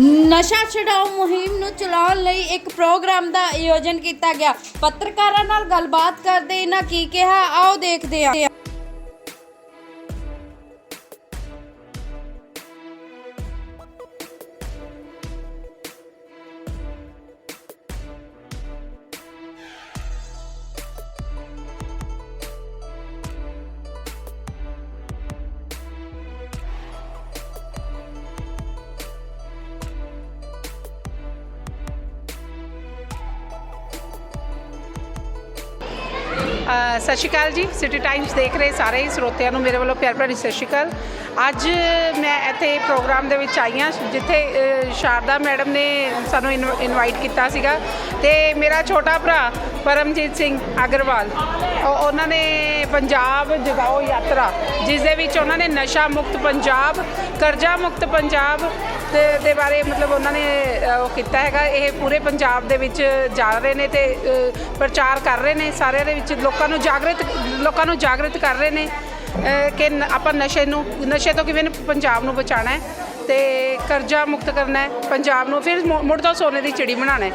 ਨਸ਼ਾ ਛਡਾਓ ਮੁਹਿੰਮ ਨੂੰ ਚਲਾਉਣ ਲਈ ਇੱਕ ਪ੍ਰੋਗਰਾਮ ਦਾ ਆਯੋਜਨ ਕੀਤਾ ਗਿਆ। ਪੱਤਰਕਾਰਾਂ ਨਾਲ ਗੱਲਬਾਤ ਕਰਦੇ ਇਹਨਾਂ ਕੀ ਕਿਹਾ, ਆਓ ਦੇਖਦੇ ਹਾਂ। ਸਤਿ ਸ਼੍ਰੀ ਅਕਾਲ ਜੀ। ਸਿਟੀ ਟਾਈਮਸ ਦੇਖ ਰਹੇ ਸਾਰੇ ਹੀ ਸਰੋਤਿਆਂ ਨੂੰ। ਮੇਰੇ ਵੱਲੋਂ ਪਿਆਰ ਭਰੀ ਸਤਿ ਸ਼੍ਰੀ ਅਕਾਲ। ਅੱਜ ਮੈਂ ਇੱਥੇ ਪ੍ਰੋਗਰਾਮ ਦੇ ਵਿੱਚ ਆਈ ਹਾਂ, ਜਿੱਥੇ ਸ਼ਾਰਦਾ ਮੈਡਮ ਨੇ ਸਾਨੂੰ ਇਨਵ- ਇਨਵਾਈਟ ਕੀਤਾ ਸੀਗਾ। ਤੇ ਮੇਰਾ ਛੋਟਾ ਭਰਾ ਪਰਮਜੀਤ ਸਿੰਘ ਅਗਰਵਾਲ ਉਹਨਾਂ ਨੇ ਪੰਜਾਬ ਜਗਾਓ ਯਾਤਰਾ, ਜਿਸ ਦੇ ਵਿੱਚ ਉਹਨਾਂ ਨੇ ਨਸ਼ਾ ਮੁਕਤ ਪੰਜਾਬ, ਕਰਜ਼ਾ ਮੁਕਤ ਪੰਜਾਬ ਦੇ ਬਾਰੇ ਮਤਲਬ ਉਹਨਾਂ ਨੇ ਉਹ ਕੀਤਾ ਹੈਗਾ। ਇਹ ਪੂਰੇ ਪੰਜਾਬ ਦੇ ਵਿੱਚ ਜਾ ਰਹੇ ਨੇ ਤੇ ਪ੍ਰਚਾਰ ਕਰ ਰਹੇ ਨੇ। ਸਾਰਿਆਂ ਦੇ ਵਿੱਚ ਲੋਕਾਂ ਨੂੰ ਜਾਗਰਤ, ਲੋਕਾਂ ਨੂੰ ਜਾਗਰਤ ਕਰ ਰਹੇ ਨੇ ਕਿ ਨ- ਆਪਾਂ ਨਸ਼ੇ ਨੂੰ, ਨਸ਼ੇ ਤੋਂ ਕਿਵੇਂ ਪੰਜਾਬ ਨੂੰ ਬਚਾਉਣਾ ਹੈ ਤੇ ਕਰਜ਼ਾ ਮੁਕਤ ਕਰਨਾ ਹੈ, ਪੰਜਾਬ ਨੂੰ ਫਿਰ ਮੁੜ ਤੋਂ ਸੋਨੇ ਦੀ ਚਿੜੀ ਬਣਾਉਣਾ ਹੈ।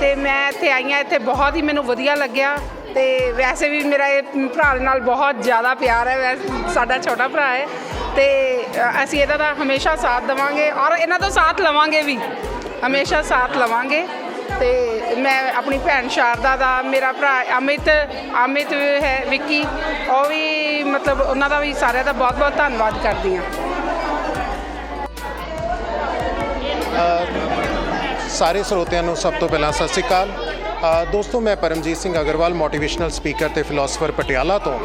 ਤੇ ਮੈਂ ਇੱਥੇ ਆਈ ਹਾਂ, ਇੱਥੇ ਬਹੁਤ ਹੀ ਮੈਨੂੰ ਵਧੀਆ ਲੱਗਿਆ ਤੇ ਵੈਸੇ ਵੀ ਮੇਰਾ ਇਹ ਭਰਾ ਦੇ ਨਾਲ ਬਹੁਤ ਜ਼ਿਆਦਾ ਪਿਆਰ ਹੈ, ਵੈਸੇ, ਸਾਡਾ ਛੋਟਾ ਭਰਾ ਹੈ ਤੇ ਅਸੀਂ ਇਹਦਾ ਦਾ ਹਮੇਸ਼ਾ ਸਾਥ ਦੇਵਾਂਗੇ ਔਰ ਇਹਨਾਂ ਤੋਂ ਸਾਥ ਲਵਾਂਗੇ ਵੀ, ਹਮੇਸ਼ਾ ਸਾਥ ਲਵਾਂਗੇ। ਤੇ ਮੈਂ ਆਪਣੀ ਭੈਣ ਸ਼ਾਰਦਾ ਦਾ, ਮੇਰਾ ਭਰਾ ਅਮਿਤ ਅਮਿਤ ਹੈ, ਵਿੱਕੀ, ਉਹ ਵੀ ਮਤਲਬ ਉਹਨਾਂ ਦਾ ਵੀ ਸਾਰਿਆਂ ਦਾ ਬਹੁਤ ਬਹੁਤ ਧੰਨਵਾਦ ਕਰਦੀ ਹਾਂ। ਸਾਰੇ ਸਰੋਤਿਆਂ ਨੂੰ ਸਭ ਤੋਂ ਪਹਿਲਾਂ ਸਤਿ ਸ਼੍ਰੀ ਅਕਾਲ। ਦੋਸਤੋ, ਮੈਂ ਪਰਮਜੀਤ ਸਿੰਘ ਅਗਰਵਾਲ ਮੋਟੀਵੇਸ਼ਨਲ ਸਪੀਕਰ ਤੇ ਫਿਲਾਸਫਰ ਪਟਿਆਲਾ ਤੋਂ।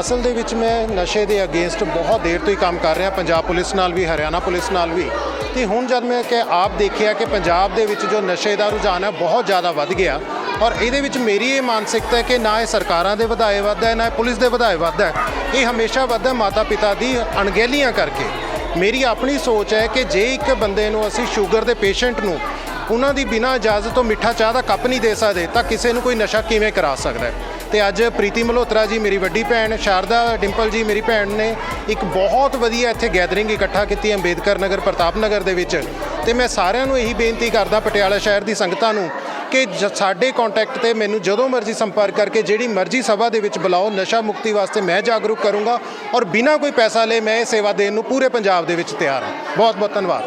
ਅਸਲ ਦੇ ਵਿੱਚ ਮੈਂ ਨਸ਼ੇ ਦੇ ਅਗੇਂਸਟ ਬਹੁਤ ਦੇਰ ਤੋਂ ਹੀ ਕੰਮ ਕਰ ਰਿਹਾ, ਪੰਜਾਬ ਪੁਲਿਸ ਨਾਲ ਵੀ, ਹਰਿਆਣਾ ਪੁਲਿਸ ਨਾਲ ਵੀ। ਤੇ ਹੁਣ ਜਦ ਮੈਂ ਕਿ ਆਪ ਦੇਖਿਆ ਕਿ ਪੰਜਾਬ ਦੇ ਵਿੱਚ ਜੋ ਨਸ਼ੇ ਦਾ ਰੁਝਾਨ ਹੈ ਬਹੁਤ ਜ਼ਿਆਦਾ ਵੱਧ ਗਿਆ। ਔਰ ਇਹਦੇ ਵਿੱਚ ਮੇਰੀ ਇਹ ਮਾਨਸਿਕਤਾ ਹੈ ਕਿ ਨਾ ਇਹ ਸਰਕਾਰਾਂ ਦੇ ਵਧਾਏ ਵੱਧਦਾ ਹੈ, ਨਾ ਇਹ ਪੁਲਿਸ ਦੇ ਵਧਾਏ ਵੱਧਦਾ ਹੈ। ਇਹ ਹਮੇਸ਼ਾ ਵੱਧਦਾ ਮਾਤਾ ਪਿਤਾ ਦੀ ਅਣਗਹਿਲੀਆਂ ਕਰਕੇ। ਮੇਰੀ ਆਪਣੀ ਸੋਚ ਹੈ ਕਿ ਜੇ ਇੱਕ ਬੰਦੇ ਨੂੰ ਅਸੀਂ ਸ਼ੂਗਰ ਦੇ ਪੇਸ਼ੈਂਟ ਨੂੰ ਉਹਨਾਂ ਦੀ ਬਿਨਾਂ ਇਜਾਜ਼ਤ ਤੋਂ ਮਿੱਠਾ ਚਾਹ ਦਾ ਕੱਪ ਨਹੀਂ ਦੇ ਸਕਦੇ, ਤਾਂ ਕਿਸੇ ਨੂੰ ਕੋਈ ਨਸ਼ਾ ਕਿਵੇਂ ਕਰਾ ਸਕਦਾ ਹੈ? ਤੇ ਅੱਜ ਪ੍ਰੀਤੀ ਮਲਹੋਤਰਾ ਜੀ, ਮੇਰੀ ਵੱਡੀ ਭੈਣ, ਸ਼ਾਰਦਾ ਡਿੰਪਲ ਜੀ, ਮੇਰੀ ਭੈਣ ਨੇ ਇੱਕ ਬਹੁਤ ਵਧੀਆ ਇੱਥੇ ਗੈਦਰਿੰਗ ਇਕੱਠਾ ਕੀਤੀ ਅੰਬੇਦਕਰ ਨਗਰ, ਪ੍ਰਤਾਪ ਨਗਰ ਦੇ ਵਿੱਚ। ਤੇ ਮੈਂ ਸਾਰਿਆਂ ਨੂੰ ਇਹੀ ਬੇਨਤੀ ਕਰਦਾ ਪਟਿਆਲਾ ਸ਼ਹਿਰ ਦੀ ਸੰਗਤਾਂ ਨੂੰ ਕਿ ਜ- ਸਾਡੇ ਕੰਟੈਕਟ ਤੇ ਮੈਨੂੰ ਜਦੋਂ ਮਰਜ਼ੀ ਸੰਪਰਕ ਕਰਕੇ ਜਿਹੜੀ ਮਰਜ਼ੀ ਸਭਾ ਦੇ ਵਿੱਚ ਬੁਲਾਓ, ਨਸ਼ਾ ਮੁਕਤੀ ਵਾਸਤੇ ਮੈਂ ਜਾਗਰੂਕ ਕਰੂੰਗਾ ਔਰ ਬਿਨਾਂ ਕੋਈ ਪੈਸਾ ਲਏ ਮੈਂ ਇਹ ਸੇਵਾ ਦੇਣ ਨੂੰ ਪੂਰੇ ਪੰਜਾਬ ਦੇ ਵਿੱਚ ਤਿਆਰ ਹਾਂ। ਬਹੁਤ ਬਹੁਤ ਧੰਨਵਾਦ।